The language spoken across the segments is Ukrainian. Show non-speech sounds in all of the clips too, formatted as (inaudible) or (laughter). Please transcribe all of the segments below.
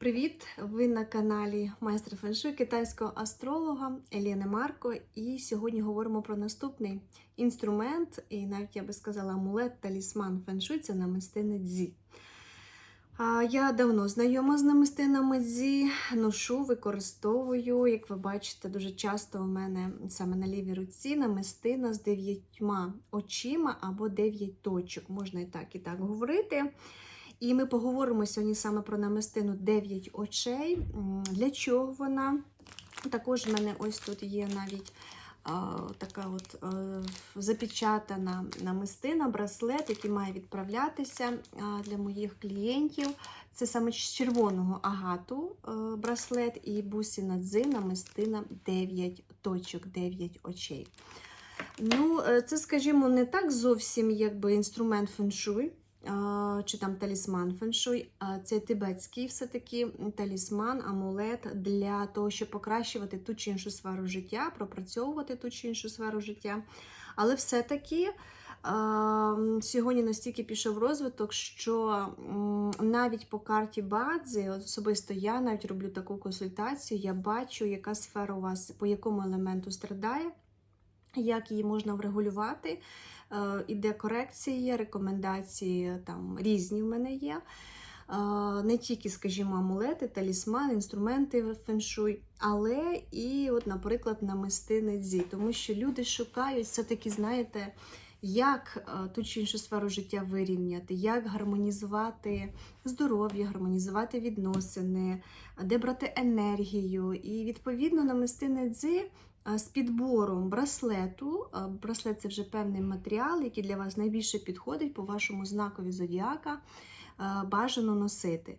Привіт! Ви на каналі майстра феншуй китайського астролога Еліни Марко. І сьогодні говоримо про наступний інструмент, і навіть я би сказала, амулет талісман феншуй це намистини дзі. Я давно знайома з намистинами дзі, ношу, використовую. Як ви бачите, дуже часто у мене саме на лівій руці намистина з дев'ятьма очима або дев'ять точок. Можна і так, і так говорити. І ми поговоримо сьогодні саме про намистину 9 очей. Для чого вона? Також в мене ось тут є навіть а, така от а, запечатана намистина, браслет, який має відправлятися а, для моїх клієнтів. Це саме з червоного агату а, браслет і бусіна дзи, намистина 9 точок, 9 очей. Ну, е, це, скажімо, не так зовсім якби інструмент феншуй чи там талісман феншуй. Це тибетський все-таки талісман, амулет для того, щоб покращувати ту чи іншу сферу життя, пропрацьовувати ту чи іншу сферу життя. Але все-таки сьогодні настільки пішов розвиток, що навіть по карті Бадзи, особисто я навіть роблю таку консультацію, я бачу, яка сфера у вас по якому елементу страдає. Як її можна врегулювати, Е, іде корекція, рекомендації там різні в мене є. Е, Не тільки, скажімо, амулети, талісмани, інструменти феншуй, але і, от, наприклад, намистини дзі. Тому що люди шукають все-таки, знаєте, як е, ту чи іншу сферу життя вирівняти, як гармонізувати здоров'я, гармонізувати відносини, де брати енергію. І відповідно намистини дзі а, з підбором браслету. Браслет це вже певний матеріал, який для вас найбільше підходить по вашому знакові зодіака, бажано носити.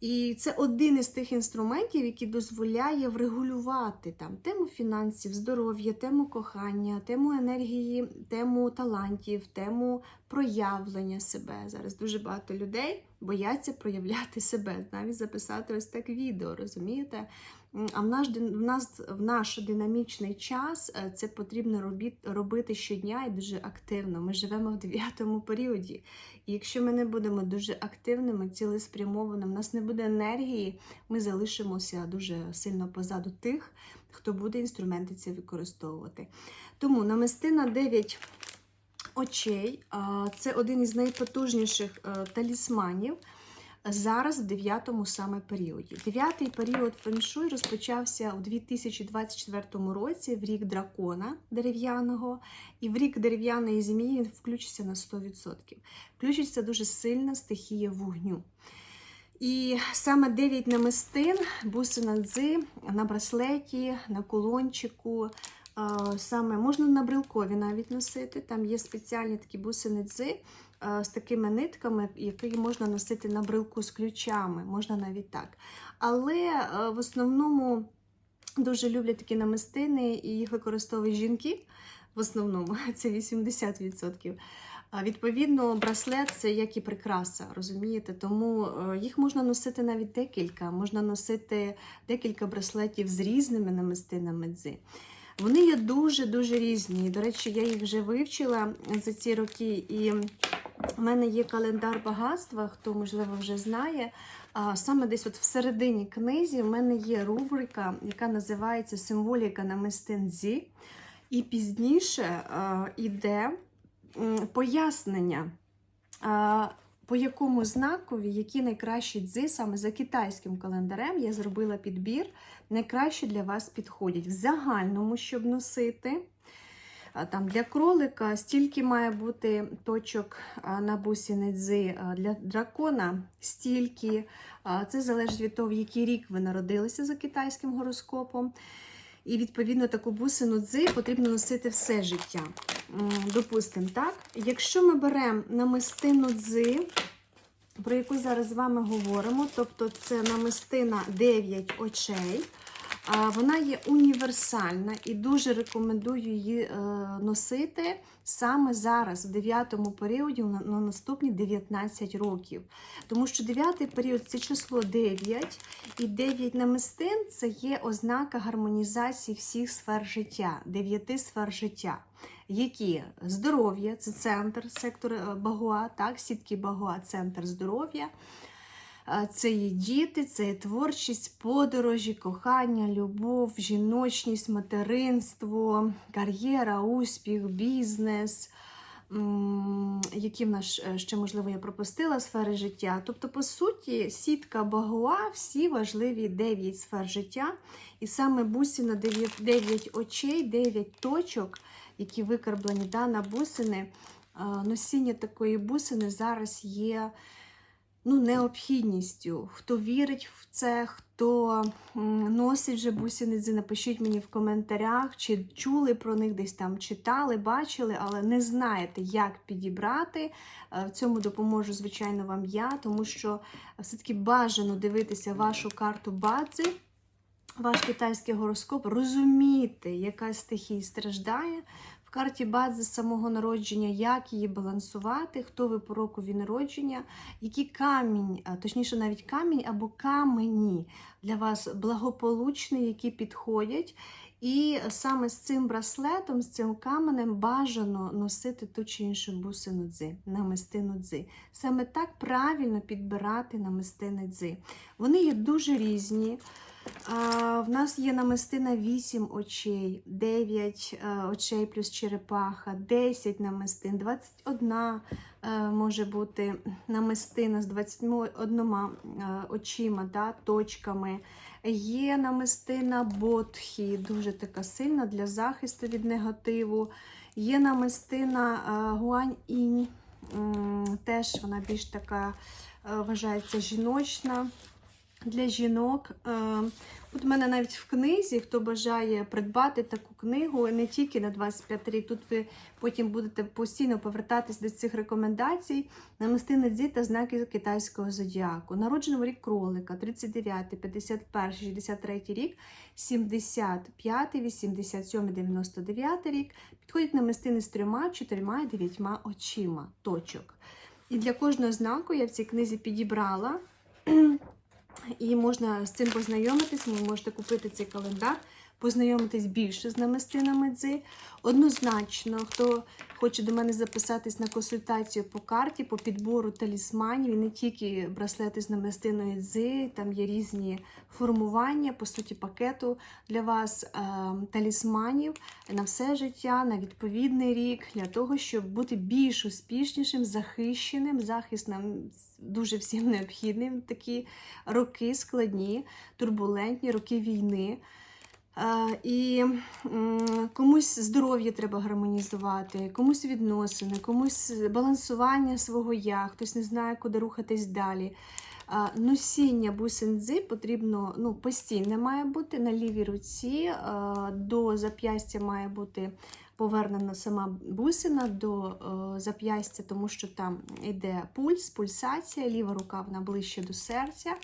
І це один із тих інструментів, який дозволяє врегулювати там тему фінансів, здоров'я, тему кохання, тему енергії, тему талантів, тему проявлення себе. Зараз дуже багато людей бояться проявляти себе, навіть записати ось так відео, розумієте? А в наш, в нас в наш динамічний час е, це потрібно робіт, робити щодня і дуже активно. Ми живемо в дев'ятому періоді. І якщо ми не будемо дуже активними, цілеспрямованими, в нас не буде енергії, ми залишимося дуже сильно позаду тих, хто буде інструменти ці використовувати. Тому намистина 9 очей це один із найпотужніших е, талісманів. Зараз в дев'ятому саме періоді. Дев'ятий період феншуй розпочався у 2024 році, в рік дракона дерев'яного, і в рік дерев'яної змії він включиться на 100%. Включиться дуже сильна стихія вогню. І саме 9 намистин, бусина дзи на браслеті, на кулончику. Саме можна на брелкові навіть носити. Там є спеціальні такі бусини дзи з такими нитками, які можна носити на брелку з ключами, можна навіть так. Але в основному дуже люблять такі намистини, і їх використовують жінки. В основному (laughs) це 80%. Відповідно, браслет це як і прикраса, розумієте? Тому е, їх можна носити навіть декілька. Можна носити декілька браслетів з різними намистинами дзи. Вони є дуже-дуже різні. До речі, я їх вже вивчила за ці роки, і в мене є календар багатства, хто, можливо, вже знає. А Саме десь от всередині книзі в мене є рубрика, яка називається Символіка намистин Дзі. І пізніше йде пояснення, по якому знакові, які найкращі дзи, саме за китайським календарем, я зробила підбір, найкраще для вас підходять. В загальному, щоб носити. Там для кролика стільки має бути точок на бусіни дзи, для дракона стільки. Це залежить від того, в який рік ви народилися за китайським гороскопом. І, відповідно, таку бусину дзи потрібно носити все життя. Допустимо, так? Якщо ми беремо намистину дзи, про яку зараз з вами говоримо, тобто це намистина 9 очей, вона є універсальна і дуже рекомендую її е, носити саме зараз, в 9 періоді, на наступні 19 років. Тому що 9 період це число 9, і 9 намистин це є ознака гармонізації всіх сфер життя, 9 сфер життя. Які здоров'я, це центр, сектор е, Багуа, так, сітки Багуа, центр здоров'я. Е, Це є діти, це є творчість, подорожі, кохання, любов, жіночність, материнство, кар'єра, успіх, бізнес. Які в нас е, ще, можливо, я пропустила сфери життя. Тобто, по суті, сітка Багуа всі важливі 9 сфер життя. І саме бусина 9, 9 очей, 9 точок, які викарблені да, на бусини. Е, Носіння такої бусини зараз є ну, необхідністю. Хто вірить в це, хто носить вже бусиниці, напишіть мені в коментарях, чи чули про них десь там, читали, бачили, але не знаєте, як підібрати. Е, В цьому допоможу, звичайно, вам я, тому що все-таки бажано дивитися вашу карту бадзи. Ваш китайський гороскоп, розуміти, яка стихія страждає карті бази самого народження, як її балансувати, хто ви по рокові народження, який камінь, точніше, навіть камінь або камені для вас благополучні, які підходять. І саме з цим браслетом, з цим каменем бажано носити ту чи іншу бусину дзи, намистину дзи. Саме так правильно підбирати намистини дзи. Вони є дуже різні. В нас є намистина 8 очей, 9 е, очей плюс черепаха, 10 намистин, 21 е, може бути намистина з 21 е, очима, да, точками. Є намистина ботхі, дуже така сильна для захисту від негативу. Є намистина е, гуань-інь, теж вона більш така вважається жіночна для жінок. Е, От у мене навіть в книзі, хто бажає придбати таку книгу, не тільки на 25 рік, тут ви потім будете постійно повертатись до цих рекомендацій. Намистини дзі та знаки китайського зодіаку. Народженого рік кролика, 39, 51, 63 рік, 75, 87, 99 рік. Підходять намистини з трьома, чотирма і дев'ятьма очима точок. І для кожного знаку я в цій книзі підібрала. І можна з цим познайомитись, ви можете купити цей календар, познайомитись більше з намистинами дзи. Однозначно, хто хоче до мене записатись на консультацію по карті, по підбору талісманів, і не тільки браслети з намистиною дзи, там є різні формування, по суті, пакету для вас е, талісманів на все життя, на відповідний рік, для того, щоб бути більш успішнішим, захищеним. Захист нам дуже всім необхідним. Такі роки складні, турбулентні, роки війни. Е, І комусь здоров'я треба гармонізувати, комусь відносини, комусь балансування свого я, хтось не знає, куди рухатись далі. Носіння бусин-дзи потрібно ну, постійне має бути на лівій руці, до зап'ястя має бути повернена сама бусина до е, зап'ястя, тому що там йде пульс, пульсація, ліва рука вона ближче до серця.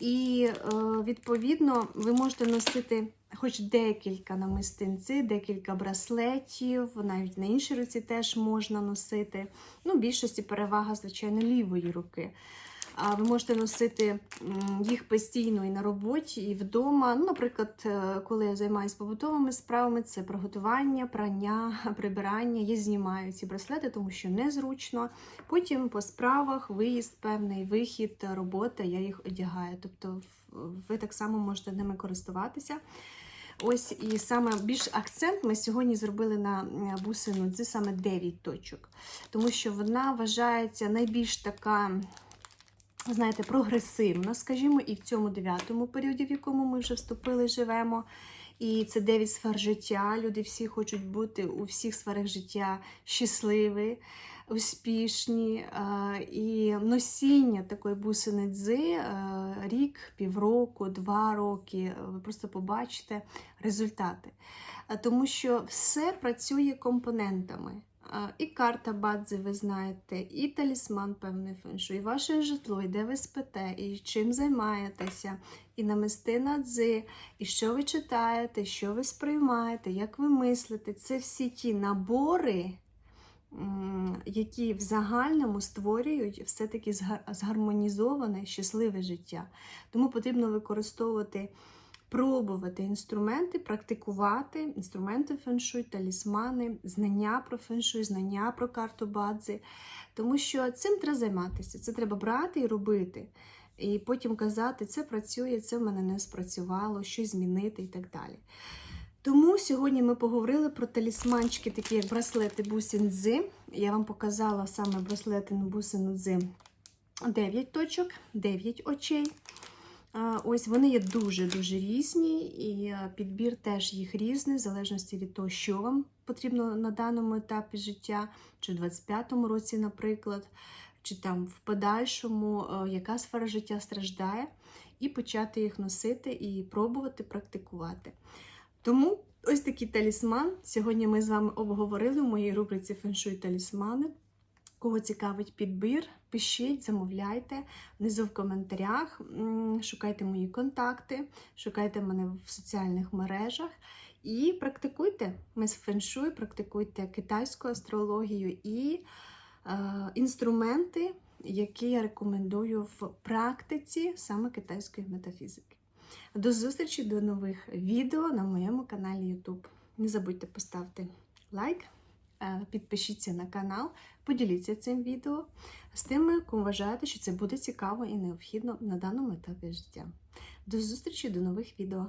І е, відповідно ви можете носити хоч декілька намистинці, декілька браслетів, навіть на іншій руці теж можна носити. Ну, в більшості перевага, звичайно, лівої руки. Ви можете носити їх постійно і на роботі, і вдома. Ну, наприклад, е, коли я займаюся побутовими справами, це приготування, прання, (laughs) прибирання. Я знімаю ці браслети, тому що незручно. Потім по справах виїзд, певний вихід, робота, я їх одягаю. Тобто ви так само можете ними користуватися. Ось і саме більш акцент ми сьогодні зробили на бусину. Це саме 9 точок, тому що вона вважається найбільш така знаєте, прогресивно, скажімо, і в цьому дев'ятому періоді, в якому ми вже вступили, живемо. І це дев'ять сфер життя. Люди всі хочуть бути у всіх сферах життя щасливі, успішні. Е, І носіння такої бусини дзи е, рік, півроку, два роки. е, Ви просто побачите результати. Тому що все працює компонентами. І карта бадзи, ви знаєте, і талісман певний феншу, і ваше житло, і де ви спите, і чим займаєтеся, і намистина дзи, і що ви читаєте, що ви сприймаєте, як ви мислите. Це всі ті набори, які в загальному створюють все-таки згармонізоване, щасливе життя. Тому потрібно використовувати пробувати інструменти, практикувати інструменти феншуй, талісмани, знання про феншуй, знання про карту бадзи. Тому що цим треба займатися. Це треба брати і робити. і потім казати, це працює, це в мене не спрацювало, щось змінити і так далі. Тому сьогодні ми поговорили про талісманчики, такі як браслети бусин-дзи. Я вам показала саме браслети бусин-дзи 9 точок, 9 очей. Ось вони є дуже-дуже різні, і підбір теж їх різний, в залежності від того, що вам потрібно на даному етапі життя, чи в 25-му році, наприклад, чи там в подальшому, яка сфера життя страждає, і почати їх носити і пробувати практикувати. Тому ось такий талісман. Сьогодні ми з вами обговорили в моїй рубриці феншуй талісмани. Кого цікавить підбір, пишіть, замовляйте внизу в коментарях. Шукайте мої контакти, шукайте мене в соціальних мережах і практикуйте. Ми з феншуй, практикуйте китайську астрологію і е, інструменти, які я рекомендую в практиці саме китайської метафізики. До зустрічі до нових відео на моєму каналі YouTube. Не забудьте поставити лайк, підпишіться на канал, поділіться цим відео з тими, кому вважаєте, що це буде цікаво і необхідно на даному етапі життя. До зустрічі до нових відео!